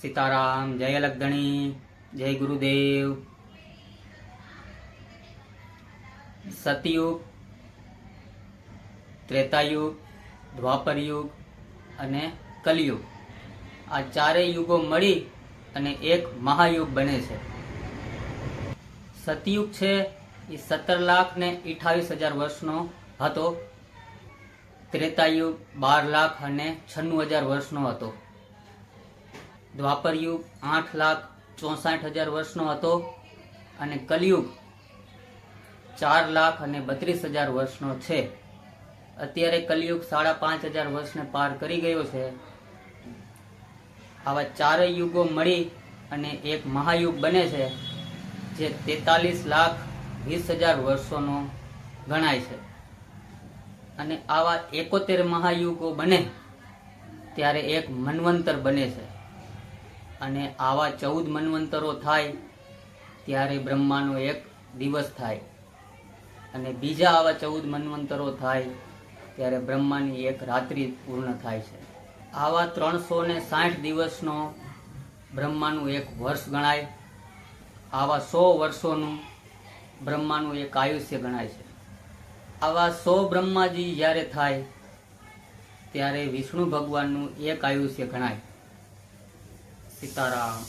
સીતારામ, જય અલગધણી જય ગુરુદેવ. સતયુગ, ત્રેતાયુગ, દ્વાપરયુગ અને કલયુગ. આ ચારેય યુગો મળી અને એક મહાયુગ બને છે. સતયુગ છે એ સત્તર લાખ ને અઠાવીસ હજાર વર્ષનો હતો. ત્રેતાયુગ બાર લાખ અને છન્નું હજાર વર્ષનો હતો. દ્વાપર યુગ આઠ લાખ ચોસાઠ હજાર વર્ષનો હતો અને કલયુગ ચાર લાખ અને બત્રીસ હજાર વર્ષનો છે. અત્યારે કલયુગ સાડા પાંચ હજાર વર્ષને પાર કરી ગયો છે. આવા ચારેય યુગો મળી અને એક મહાયુગ બને છે, જે તેતાલીસ લાખ વીસ હજાર વર્ષોનો ગણાય છે. અને આવા એકોતેર મહાયુગો બને, ત્યારે એક મન્વંતર બને છે. અને આવા ચૌદ મન્વંતરો થાય, ત્યારે બ્રહ્માનો એક દિવસ થાય. અને બીજા આવા ચૌદ મન્વંતરો થાય, ત્યારે બ્રહ્માની એક રાત્રિ પૂર્ણ થાય છે. આવા ત્રણસો ને સાઠ દિવસનો બ્રહ્માનું એક વર્ષ ગણાય. આવા સો વર્ષોનું બ્રહ્માનું એક આયુષ્ય ગણાય છે. આવા સો બ્રહ્માજી જ્યારે થાય, ત્યારે વિષ્ણુ ભગવાનનું એક આયુષ્ય ગણાય. સીતારામ